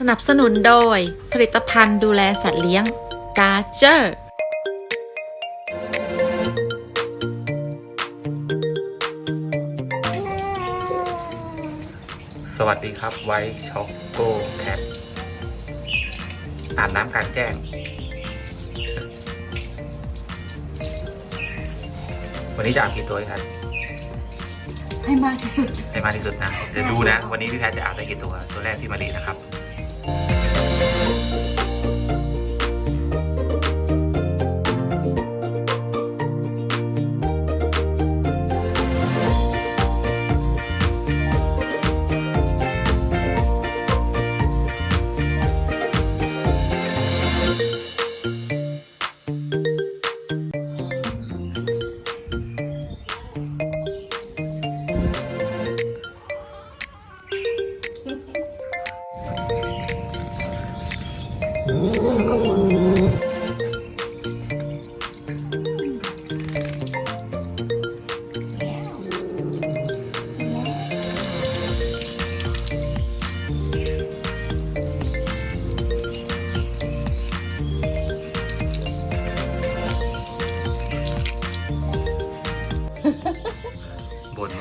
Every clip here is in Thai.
สนับสนุนโดย ผลิตภัณฑ์ดูแลสัตว์เลี้ยงกาเจอร์สวัสดีครับไวช็อกโกแคทอาบน้ำกลารแจ้งวันนี้จะอาบกี่ตัวครับให้มากที่สุดให้มากที่สุดนะเดี๋ยวดูนะ วันนี้พี่แพทย์จะอาบได้กี่ตัว ตัวแรกพี่มารีนะครับ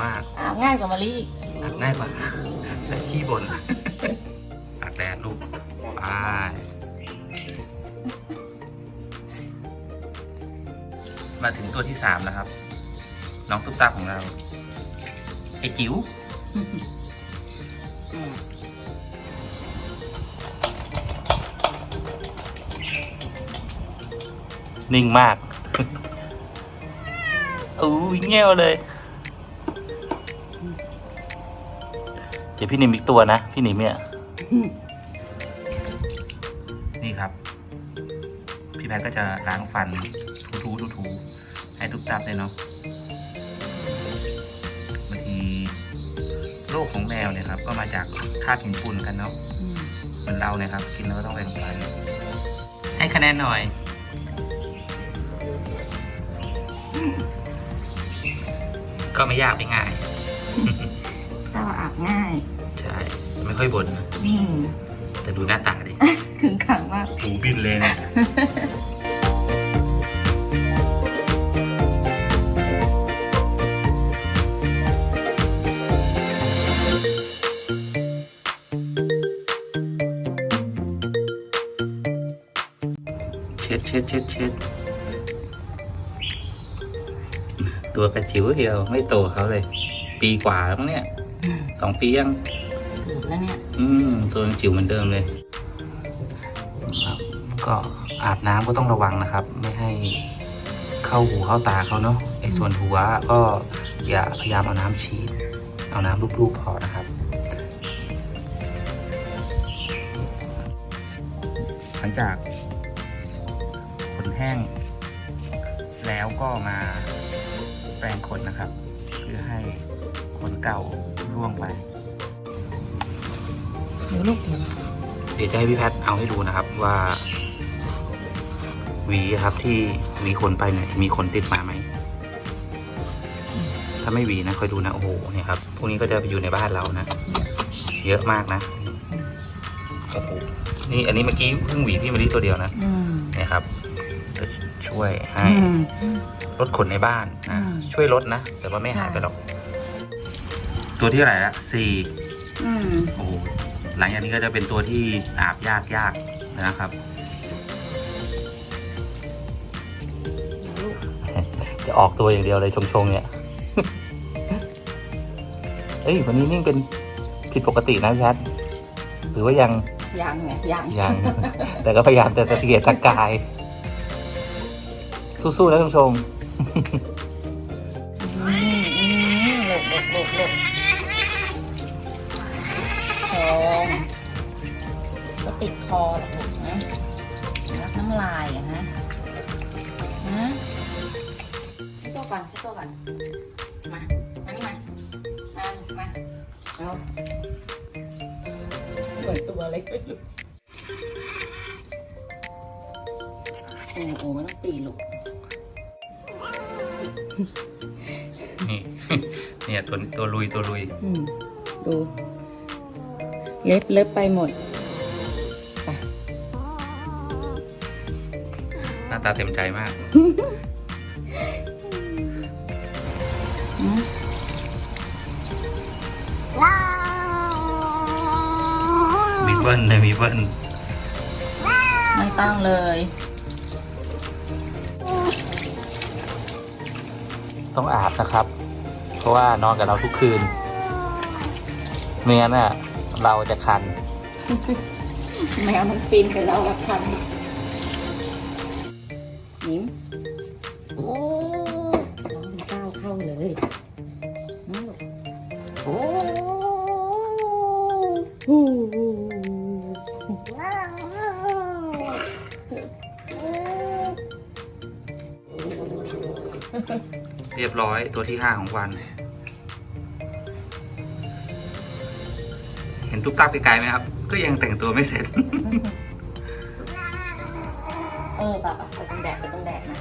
มากอาบง่ายกว่ามารีอีกอาบง่ายกว่าแต่ขี้บ่นตากแดดลูกไปมาถึงตัวที่สามแล้วครับ น้องตุ๊กตาของเรา ไอ้จิ๋วแซ่บนิ่งมากอู้ยเงี้ยวเลย ดี๋ยวพี่นิมอีกตัวนะ พี่นิมเนี่ยนี่ครับ พี่แพทย์ก็จะล้างฟันทูๆทูๆให้ทุกตับเลยเนาะบางทีโรคของแมวเนี่ยครับ ก็มาจากคราบหินฝุ่นกันเนาะอืมเหมือนเราเนี่ยครับ กินแล้วก็ต้องแบ่งปันให้คะแนนหน่อยก็ไม่ยากไม่ง่ายถ้าว่าอาบง่าย ใช่ ไม่ค่อยบ่นนะอืมแต่ดูหน้าตาดิ ขึงขังมาก หูบินเลยเนี่ยเช็ดเช็ดเช็ดเช็ดตัวกระจิ๋วเดียวไม่โตเขาเลย ปีกว่าแล้วมั้งเนี่ยสองปียังเกือบ แล้วเนี่ย อืมตัวยังจิ๋วเหมือนเดิมเลยครับ ก็อาบน้ำก็ต้องระวังนะครับ ไม่ให้เข้าหูเข้าตาเขาเนาะไอ้ส่วนหัวก็อย่าพยายามเอาน้ำฉีด เอาน้ำลูบๆพอนะครับ หลังจากขนแห้ง แล้วก็มาแปรงขนนะครับ เพื่อให้ขนเก่าร่วงไปเดี๋ยวลูกเดี๋ยวเดี๋ยวจะให้พี่แพทย์เอาให้ดูนะครับว่าหวีครับที่หวีขนไปเนี่ยจะมีขนติดมาไหม ถ้าไม่หวีนะคอยดูนะ โอ้โหเนี่ยครับพวกนี้ก็จะไปอยู่ในบ้านเรานะ เยอะมากนะโอ้โหนี่อันนี้เมื่อกี้เพิ่งหวีพี่มารีตัวเดียวนะอืมเนี่ยครับจะช่วยให้อืมลดขนในบ้านนะอืมช่วยลดนะแต่ว่าไม่หายไปใช่หรอก ตัวที่เท่าไหร่ละสี่อืมโอ้โห หลังจากนี้ก็จะเป็นตัวที่อาบยากยากนะครับ จะออกตัวอย่างเดียวเลยชงชงๆเนี่ยเอ้ยวันนี้นี่เป็นผิดปกตินะพี่แพทย์หรือว่ายังยังไงยังยัง แต่ก็พยายามจะตะเกียกตะกาย สู้ๆนะชงชงอืมอืมหลบหลบหลบหลบ คอก็ติดคอหรอกลูกนะรับน้ำลายอะฮะฮะเช็ดตัวก่อนเช็ดตัวก่อน มา มานี่มา มา มาเอาเหมือนตัวอะไรไม่รู้โอ้โหไม่ต้องปีนลูกๆนี่ เนี่ยตัวตัวลุยตัวลุย อืมดู เล็บเล็บไปหมดหน้าตาเต็มใจมาก มีเบิ้ลเลยมีเบิ้ลไม่ต้องเลย ต้องอาบนะครับ เพราะว่านอนกับเราทุกคืนไม่งั้นอะ เราจะคัน แมวมันฟินกับเราละคันนิ้มโอ้น้องเป็นเจ้าเข้าเลยน้องลูกโอ้โหเรียบร้อยตัวที่ห้าของวัน ตุ๊กตาไกลๆไหมครับ ก็ยังแต่งตัวไม่เสร็จ เออแบบต้องแดดต้องแดดนะ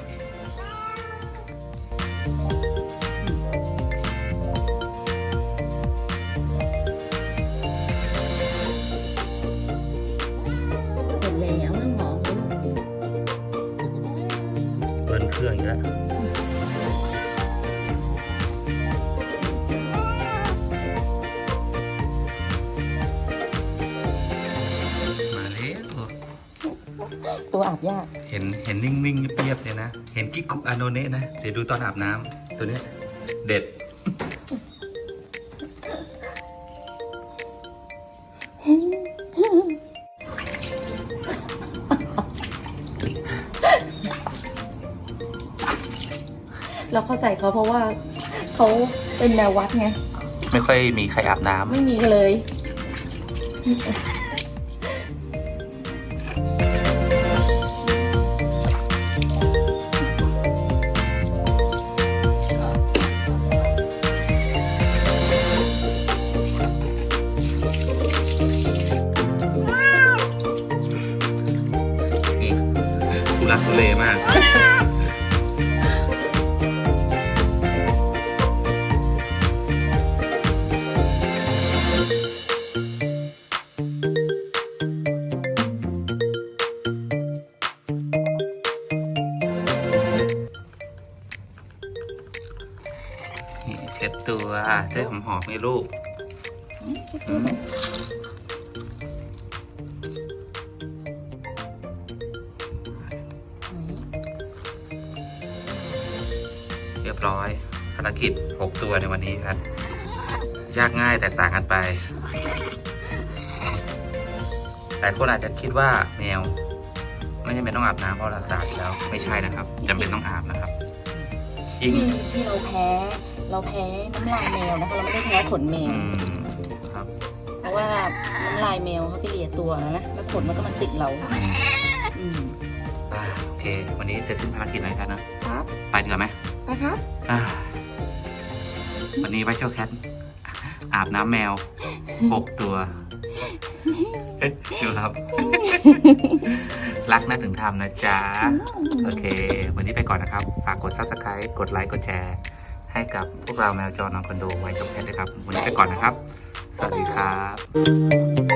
อาบยาก เห็นเห็นนิ่งๆเงียบๆเลยนะ เห็นกิกกุอาโนเนะนะ เดี๋ยวดูตอนอาบน้ำตัวเนี้ยเด็ด เราเข้าใจเขาเพราะว่าเขาเป็นแมววัดไง ไม่ค่อยมีใครอาบน้ำไม่มีเลย ทุลักทุเลมาก นี่เช็ดตัวได้หอมๆให้ลูก อืม รียบร้อยภารกิจ 6 ตัวในวันนี้ครับ ยากง่ายแตกต่างกันไป หลายคนอาจจะคิดว่าแมว ไม่จำเป็นต้องอาบน้ำเพราะรักษาอยู่แล้วไม่ใช่นะครับจำเป็นต้องอาบนะครับยิ่งที่ที่เราแพ้เราแพ้น้ำลายแมวนะคะเราไม่ได้แพ้ขนแมอืวมครับเพราะว่าน้ำลายแมวเขาไปเลียตัวนะแล้วขนมันก็มันติดเราอืมอ่าโอเค วันนี้เสร็จสิ้นภารกิจแล้วกันนะครับ ไปดีกว่าไหม ไปครับอ่าวันนี้ไวเจ้าแคทอาบน้ำแมวหกตัวเอ๊ะดูครับ รักน่าถึงทำนะจ๊ะ โอเค วันนี้ไปก่อนนะครับ ฝากกด subscribe กดไลค์ กดแชร์ ให้กับพวกเราแมวจรนอนคอนโดไว้ชมแคทด้วยครับ วันนี้ไปก่อนนะครับ สวัสดีครับ